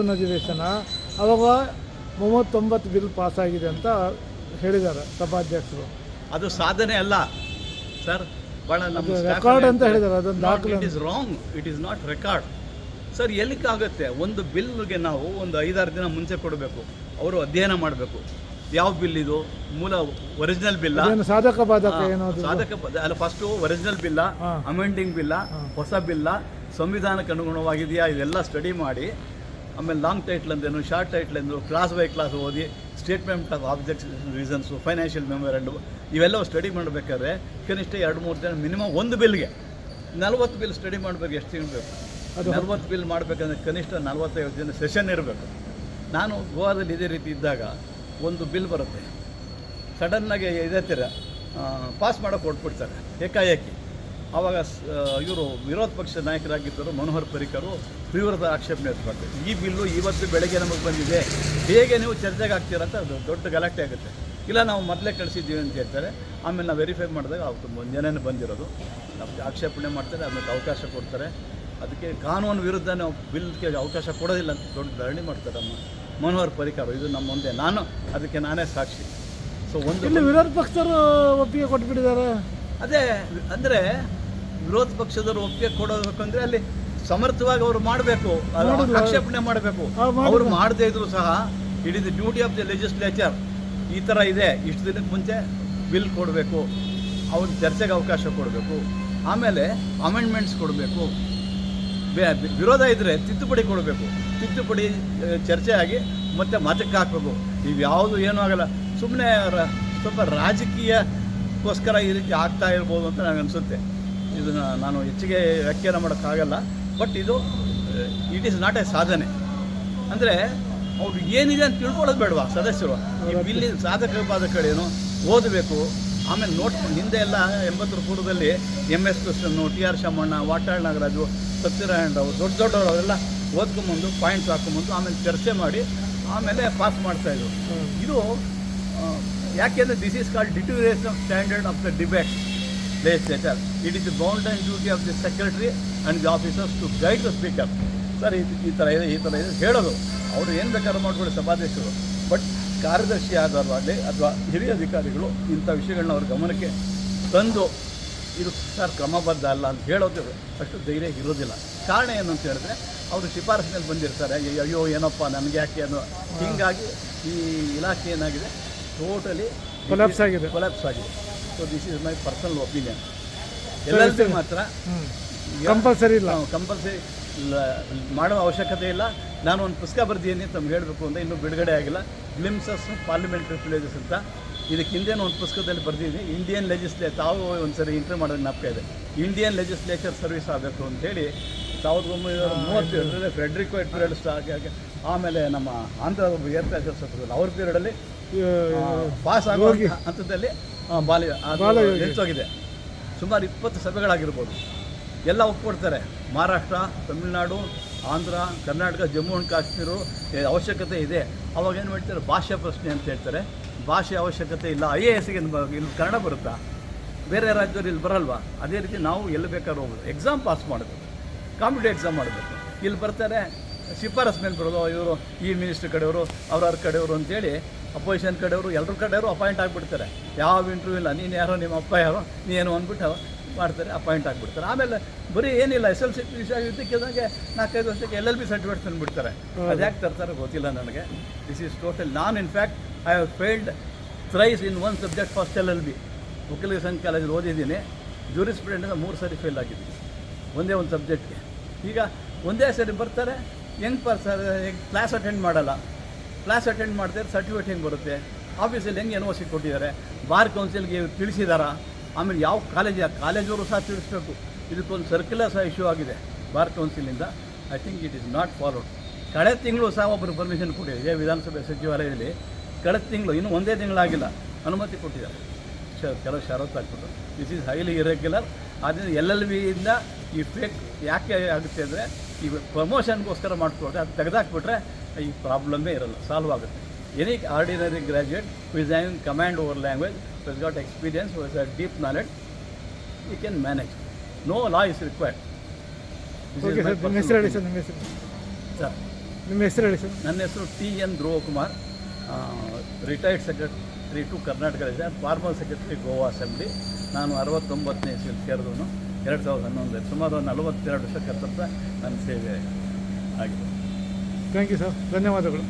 ಅಧಿವೇಶನ ಅವಾಗ ಮೂವತ್ತೊಂಬತ್ತು ಬಿಲ್ ಪಾಸ್ ಆಗಿದೆ ಅಂತ ಹೇಳಿದ್ದಾರೆ ಸಭಾಧ್ಯಕ್ಷರು. ಅದು ಸಾಧನೆ ಅಲ್ಲ ಸರ್. ಭಾಳ record ಅಂತ ಹೇಳಿದ್ದಾರೆ, ಅದೊಂದು ದಾಖಲೆ it is wrong it is not record sir ಎಲ್ಲಿಕ್ಕಾಗುತ್ತೆ? ಒಂದು ಬಿಲ್ಗೆ ನಾವು ಒಂದು ಐದಾರು ದಿನ ಮುಂಚೆ ಕೊಡಬೇಕು ಅವರು ಅಧ್ಯಯನ ಮಾಡಬೇಕು. ಯಾವ ಬಿಲ್ ಇದು? ಮೂಲ ಒರಿಜಿನಲ್ ಬಿಲ್ಲ? ಸಾಧಕ ಬಾಧಕ ಏನು ಸಾಧಕ ಅಲ್ಲ first original bill. Amending bill ಹೊಸ ಬಿಲ್ಲ ಸಂವಿಧಾನಕ್ಕೆ ಅನುಗುಣವಾಗಿದೆಯಾ? ಇದೆಲ್ಲ ಸ್ಟಡಿ ಮಾಡಿ ಆಮೇಲೆ ಲಾಂಗ್ ಟೈಟ್ಲ್ ಅಂದೇನು ಶಾರ್ಟ್ ಟೈಟ್ಲ್ ಅಂದರು ಕ್ಲಾಸ್ ಬೈ ಕ್ಲಾಸ್ ಓದಿ statement of object reasons financial memorandum ಇವೆಲ್ಲವೂ ಸ್ಟಡಿ ಮಾಡಬೇಕಾದ್ರೆ ಕನಿಷ್ಠ ಎರಡು ಮೂರು ದಿನ ಮಿನಿಮಮ್ ಒಂದು ಬಿಲ್ಗೆ ನಲ್ವತ್ತು ಬಿಲ್ ಸ್ಟಡಿ ಮಾಡಬೇಕು ಎಷ್ಟು ತಿಂಗಳು ಬೇಕು ನಲ್ವತ್ತು ಬಿಲ್ ಮಾಡಬೇಕಂದ್ರೆ ಕನಿಷ್ಠ ನಲ್ವತ್ತೈವತ್ತು ದಿನ ಸೆಷನ್ ಇರಬೇಕು. ನಾನು ಗೋವಾದಲ್ಲಿ ಇದೇ ರೀತಿ ಇದ್ದಾಗ ಒಂದು ಬಿಲ್ ಬರುತ್ತೆ. ಸಡನ್ನಾಗಿ ಇದೇ ಥರ ಪಾಸ್ ಮಾಡೋಕೆ ಕೊಟ್ಬಿಡ್ತಾರೆ ಏಕಾಏಕಿ. ಆವಾಗ ಇವರು ವಿರೋಧ ಪಕ್ಷದ ನಾಯಕರಾಗಿದ್ದರು ಮನೋಹರ್ ಪರಿಕರು ತೀವ್ರದ ಆಕ್ಷೇಪಣೆ ಎತ್ಕೊಳ್ತಾರೆ ಈ ಬಿಲ್ಲು ಇವತ್ತು ಬೆಳಗ್ಗೆ ನಮಗೆ ಬಂದಿದೆ. ಹೇಗೆ ನೀವು ಚರ್ಚೆಗೆ ಹಾಕ್ತೀರ ಅಂತ ಅದು ದೊಡ್ಡ ಗಲಾಟೆ ಆಗುತ್ತೆ. ಇಲ್ಲ ನಾವು ಮೊದಲೇ ಕಳಿಸಿದ್ದೀವಿ ಅಂತ ಹೇಳ್ತಾರೆ. ಆಮೇಲೆ ನಾವು ವೆರಿಫೈ ಮಾಡಿದಾಗ ಅವತ್ತು ಮುಂಜಾನೆ ಬಂದಿರೋದು. ನಮಗೆ ಆಕ್ಷೇಪಣೆ ಮಾಡ್ತಾರೆ ಆಮೇಲೆ ಅವಕಾಶ ಕೊಡ್ತಾರೆ. ಅದಕ್ಕೆ ಕಾನೂನು ವಿರುದ್ಧ ನಾವು ಬಿಲ್ಗೆ ಅವಕಾಶ ಕೊಡೋದಿಲ್ಲ ಅಂತ ದೊಡ್ಡ ಧರಣಿ ಮಾಡ್ತಾರೆ ನಮ್ಮ ಮನೋಹರ್ ಪರಿಕರ್ ಇದು ನಮ್ಮ ಮುಂದೆ ನಾನು ಅದಕ್ಕೆ ನಾನೇ ಸಾಕ್ಷಿ. ಸೊ ಒಂದು ವಿರೋಧ ಪಕ್ಷರು ಒಪ್ಪಿಗೆ ಕೊಟ್ಬಿಟ್ಟಿದ್ದಾರೆ. ಅದೇ ಅಂದರೆ ವಿರೋಧ ಪಕ್ಷದವರು ಒಪ್ಪಿಗೆ ಕೊಡಬೇಕಂದ್ರೆ ಅಲ್ಲಿ ಸಮರ್ಥವಾಗಿ ಅವರು ಮಾಡಬೇಕು. ಆಕ್ಷೇಪಣೆ ಮಾಡಬೇಕು. ಅವರು ಮಾಡದೇ ಇದ್ರು ಸಹ it is the duty of the legislature. ಈ ಥರ ಇದೆ. ಇಷ್ಟು ದಿನಕ್ಕೆ ಮುಂಚೆ ಬಿಲ್ ಕೊಡಬೇಕು. ಅವ್ರ ಚರ್ಚೆಗೆ ಅವಕಾಶ ಕೊಡಬೇಕು. ಆಮೇಲೆ ಅಮೆಂಡ್ಮೆಂಟ್ಸ್ ಕೊಡಬೇಕು. ವಿರೋಧ ಇದ್ದರೆ ತಿದ್ದುಪಡಿ ಕೊಡಬೇಕು. ತಿದ್ದುಪಡಿ ಚರ್ಚೆ ಆಗಿ ಮತ್ತೆ ಮತಕ್ಕೆ ಹಾಕಬೇಕು. ನೀವು ಯಾವುದು ಏನೂ ಆಗಲ್ಲ. ಸುಮ್ಮನೆ ಸ್ವಲ್ಪ ರಾಜಕೀಯಕ್ಕೋಸ್ಕರ ಈ ರೀತಿ ಆಗ್ತಾ ಇರ್ಬೋದು ಅಂತ ನನಗೆ ಅನಿಸುತ್ತೆ. ಇದನ್ನು ನಾನು ಹೆಚ್ಚಿಗೆ ವ್ಯಾಖ್ಯಾನ ಮಾಡೋಕ್ಕಾಗಲ್ಲ. ಬಟ್ ಇದು ಇಟ್ ಈಸ್ ನಾಟ್ ಎ ಸಾಧನೆ. ಅಂದರೆ ಅವರು ಏನಿದೆ ಅಂತ ತಿಳ್ಕೊಳ್ಳೋದು ಬೇಡವಾ ಸದಸ್ಯರು? ಈ ಬಿಲ್ಲಿನ ಸಾಧಕ ಬಾಧಕಗಳೇನು ಓದಬೇಕು. ಆಮೇಲೆ ನೋಡ್ಕೊಂಡು ಹಿಂದೆ ಎಲ್ಲ ಎಂಬತ್ತರ ಪೂರ್ವದಲ್ಲಿ ಎಂ ಎಸ್ ಕೃಷ್ಣನು ಟಿ ಆರ್ ಶಾಮಣ್ಣ ವಾಟಾಳ್ ನಾಗರಾಜು ಸತ್ಯನಾರಾಯಣ ರಾವ್ ದೊಡ್ಡ ದೊಡ್ಡವರು ಅವರೆಲ್ಲ ಓದ್ಕೊಂಬಂದು ಪಾಯಿಂಟ್ಸ್ ಹಾಕೊಂಬಂದು ಆಮೇಲೆ ಚರ್ಚೆ ಮಾಡಿ ಆಮೇಲೆ ಪಾಸ್ ಮಾಡ್ತಾಯಿದ್ರು ಇದು ಯಾಕೆಂದರೆ this is called deterioration of standard of the debate legislature. It is the bound and duty of the secretary and the officers to guide the speaker. Sir ಇದು ಈ ಥರ ಇದೆ ಈ ಥರ ಇದೆ ಹೇಳೋದು. ಅವರು ಏನು ಬೇಕಾದ್ರೂ ಮಾಡ್ಕೊಳ್ಳಿ ಸಭಾಧ್ಯಕ್ಷರು. ಬಟ್ ಕಾರ್ಯದರ್ಶಿ ಆದವರಾಗಲಿ ಅಥವಾ ಹಿರಿಯ ಅಧಿಕಾರಿಗಳು ಇಂಥ ವಿಷಯಗಳನ್ನ ಅವ್ರ ಗಮನಕ್ಕೆ ತಂದು ಇದು ಸರ್ ಕ್ರಮಬದ್ಧ ಅಲ್ಲ ಅಂತ ಹೇಳೋದು ಅಷ್ಟು ಧೈರ್ಯ ಇರೋದಿಲ್ಲ. ಕಾರಣ ಏನು ಅಂತ ಹೇಳಿದ್ರೆ ಅವರು ಶಿಫಾರಸಿನಲ್ಲಿ ಬಂದಿರ್ತಾರೆ. ಅಯ್ಯೋ ಅಯ್ಯೋ ಏನಪ್ಪ ನನಗೆ ಯಾಕೆ ಅನ್ನೋ ಹೀಗಾಗಿ ಈ ಇಲಾಖೆ ಏನಾಗಿದೆ ಟೋಟಲಿ ಕೊಲಾಪ್ಸ್ ಆಗಿದೆ. ಕೊಲಾಪ್ಸ್ ಆಗಿದೆ. So this is my personal opinion ಎಲ್ಲರಿಗೂ ಮಾತ್ರ ಕಂಪಲ್ಸರಿ ಇಲ್ಲ. ಕಂಪಲ್ಸರಿ ಮಾಡೋ ಅವಶ್ಯಕತೆ ಇಲ್ಲ. ನಾನು ಒಂದು ಪುಸ್ತಕ ಬರ್ದಿದ್ದೀನಿ ತಮ್ಗೆ ಹೇಳಬೇಕು ಅಂತ ಇನ್ನೂ ಬಿಡುಗಡೆ ಆಗಿಲ್ಲ. ಗ್ಲಿಮ್ಸಸ್ ಪಾರ್ಲಿಮೆಂಟ್ರಿ ಪ್ಲೇಸಸ್ ಅಂತ. ಇದಕ್ಕೆ ಹಿಂದೆನೂ ಒಂದು ಪುಸ್ತಕದಲ್ಲಿ ಬರ್ದಿದ್ದೀನಿ. ಇಂಡಿಯನ್ ಲೆಜಿಸ್ಲೇ ತಾವು ಒಂದು ಸರಿ ಮಾಡೋದಕ್ಕೆ ಮಾಡೋದು ಜ್ಞಾಪಕ ಇದೆ. ಇಂಡಿಯನ್ ಲೆಜಿಸ್ಲೇಚರ್ ಸರ್ವಿಸ್ ಆಗಬೇಕು ಅಂತೇಳಿ ಸಾವಿರದ ಒಂಬೈನೂರ ಮೂವತ್ತೇಳರಲ್ಲಿ ಫ್ರೆಡ್ರಿಕ್ ಆಗಿ ಆಮೇಲೆ ನಮ್ಮ ಆಂಧ್ರ ಏರ್ ಪ್ಯಾಸರ್ಸ್ ಅವ್ರ ಪೀರಿಯಡಲ್ಲಿ ಪಾಸ್ ಆಗೋ ಹಂತದಲ್ಲಿ ಅದು ಸುಮಾರು ಇಪ್ಪತ್ತು ಸಭೆಗಳಾಗಿರ್ಬೋದು. ಎಲ್ಲ ಒಪ್ಕೊಡ್ತಾರೆ. ಮಹಾರಾಷ್ಟ್ರ ತಮಿಳುನಾಡು ಆಂಧ್ರ ಕರ್ನಾಟಕ ಜಮ್ಮು ಆ್ಯಂಡ್ ಕಾಶ್ಮೀರ ಅವಶ್ಯಕತೆ ಇದೆ. ಅವಾಗ ಏನು ಮಾಡ್ತಾರೆ? ಭಾಷೆ ಪ್ರಶ್ನೆ ಅಂತ ಹೇಳ್ತಾರೆ. ಭಾಷೆ ಅವಶ್ಯಕತೆ ಇಲ್ಲ. ಐ ಎ ಎಸ್ಗೆ ಇಲ್ಲಿ ಕನ್ನಡ ಬರುತ್ತಾ? ಬೇರೆ ರಾಜ್ಯದಲ್ಲಿ ಇಲ್ಲಿ ಬರಲ್ವಾ? ಅದೇ ರೀತಿ ನಾವು ಎಲ್ಲಿ ಬೇಕಾದ್ರೂ ಹೋಗ್ಬೋದು. ಎಕ್ಸಾಮ್ ಪಾಸ್ ಮಾಡಬೇಕು. ಕಾಂಪಿಟೇಟಿವ್ ಎಕ್ಸಾಮ್ ಮಾಡಬೇಕು. ಇಲ್ಲಿ ಬರ್ತಾರೆ. ಶಿಫಾರಸ್ ಮೇಲೆ ಬರೋದು ಇವರು ಈ ಮಿನಿಸ್ಟ್ರ್ ಕಡೆಯವರು ಅವ್ರವ್ರ ಕಡೆಯವರು ಅಂತೇಳಿ ಅಪೋಸಿಷನ್ ಕಡೆಯವರು ಎಲ್ಲರ ಕಡೆಯವರು ಅಪಾಯಿಂಟ್ ಆಗಿಬಿಡ್ತಾರೆ. ಯಾವ ಇಂಟರ್ವ್ಯೂ ಇಲ್ಲ ನೀನು ಯಾರೋ ನಿಮ್ಮ ಅಪ್ಪ ಯಾರೋ ನೀನು ಅಂದ್ಬಿಟ್ಟು ಮಾಡ್ತಾರೆ ಅಪಾಯಿಂಟ್ ಆಗಿಬಿಡ್ತಾರೆ. ಆಮೇಲೆ ಬರೀ ಏನಿಲ್ಲ ಎಸ್ ಎಲ್ ಸಿ ವಿಷಯ ಇದ್ದಕ್ಕಿದ್ದಂಗೆ ನಾಲ್ಕೈದು ವರ್ಷಕ್ಕೆ ಎಲ್ ಎಲ್ ಬಿ ಸರ್ಟಿಫಿಕೇಟ್ ತಂದುಬಿಡ್ತಾರೆ. ಅದು ಯಾಕೆ ತರ್ತಾರೆ ಗೊತ್ತಿಲ್ಲ ನನಗೆ. This is total non in fact I have failed thrice in one subject first L L B ವಕೀಲ ಸಂಘ ಕಾಲೇಜಲ್ಲಿ ಓದಿದ್ದೀನಿ. ಜೂರಿಸ್ಪ್ರುಡೆಂಟ್ ಮೂರು ಸರಿ ಫೇಲ್ ಆಗಿದ್ದೀನಿ. ಒಂದೇ ಒಂದು ಸಬ್ಜೆಕ್ಟ್ಗೆ ಈಗ ಒಂದೇ ಸರಿ ಬರ್ತಾರೆ ಹೆಂಗೆ ಬರ್ತಾರೆ ಕ್ಲಾಸ್ ಅಟೆಂಡ್ ಮಾಡಲ್ಲ. ಕ್ಲಾಸ್ ಅಟೆಂಡ್ ಮಾಡ್ತಾರೆ ಸರ್ಟಿಫಿಕೇಟ್ ಹೆಂಗೆ ಬರುತ್ತೆ? ಆಫೀಸಲ್ಲಿ ಹೆಂಗೆ ಎನ್ ಒ ಸಿ ಕೊಟ್ಟಿದ್ದಾರೆ ಬಾರ್ ಕೌನ್ಸಿಲ್ಗೆ ತಿಳಿಸಿದಾರಾ? ಆಮೇಲೆ ಯಾವ ಕಾಲೇಜ್ ಆ ಕಾಲೇಜವರು ಸಹ ತಿಳಿಸ್ಬೇಕು. ಇದಕ್ಕೊಂದು ಸರ್ಕ್ಯುಲರ್ ಸಹ ಇಶ್ಯೂ ಆಗಿದೆ bar ಕೌನ್ಸಿಲಿಂದ I think it is not followed ಕಳೆದ ತಿಂಗಳು ಸಹ ಒಬ್ಬರು ಪರ್ಮಿಷನ್ ಕೊಟ್ಟಿದೆ ವಿಧಾನಸಭೆ ಸಚಿವಾಲಯದಲ್ಲಿ ಕಳೆದ ತಿಂಗಳು, ಇನ್ನೂ ಒಂದೇ ತಿಂಗಳಾಗಿಲ್ಲ. ಅನುಮತಿ ಕೊಟ್ಟಿದ್ದಾರೆ. ಶ, ಕೆಲವು ಷರತ್ತು ಹಾಕ್ಬಿಟ್ಟು ದಿಸ್ ಈಸ್ ಹೈಲಿ ಇರೆಗ್ಯುಲರ್ ಆದ್ದರಿಂದ ಎಲ್ ಎಲ್ ವಿಯಿಂದ ಈ ಫೇಕ್ ಯಾಕೆ ಆಗುತ್ತೆ ಅಂದರೆ, ಈ ಪ್ರಮೋಷನ್ಗೋಸ್ಕರ ಮಾಡಿಕೊಟ್ರೆ ಅದು ತೆಗೆದಾಕ್ಬಿಟ್ರೆ ಈ ಪ್ರಾಬ್ಲಮ್ಮೇ ಇರಲ್ಲ ಸಾಲ್ವ್ ಆಗುತ್ತೆ. Any ordinary graduate with having command over language with got experience with a deep knowledge you can manage no law is required sir ನಿಮ್ಮ ಹೆಸರು ಹೇಳಿ ಸರ್ ನಿಮ್ಮ ಹೆಸರು. ಸರ್ ನಿಮ್ಮ ಹೆಸರು ಹೇಳಿ ಸರ್ ನನ್ನ ಹೆಸರು T N Dhruvakumar. Retired secretary to Karnataka ಇದೆ. ಫಾರ್ಮರ್ ಸೆಕ್ರೆಟರಿ ಗೋವಾ ಅಸೆಂಬ್ಲಿ ನಾನು ಅರವತ್ತೊಂಬತ್ತನೇ ಇಸ್ವಿಯಲ್ಲಿ ಸೇರಿದವನು. ಎರಡು ಸಾವಿರದ ಹನ್ನೊಂದು ಸುಮಾರು ನಲವತ್ತೆರಡು ವರ್ಷ ಕರ್ತವ್ಯ ನನ್ನ ಸೇವೆ ಆಗಿದೆ. ಥ್ಯಾಂಕ್ ಯು ಸರ್ ಧನ್ಯವಾದಗಳು.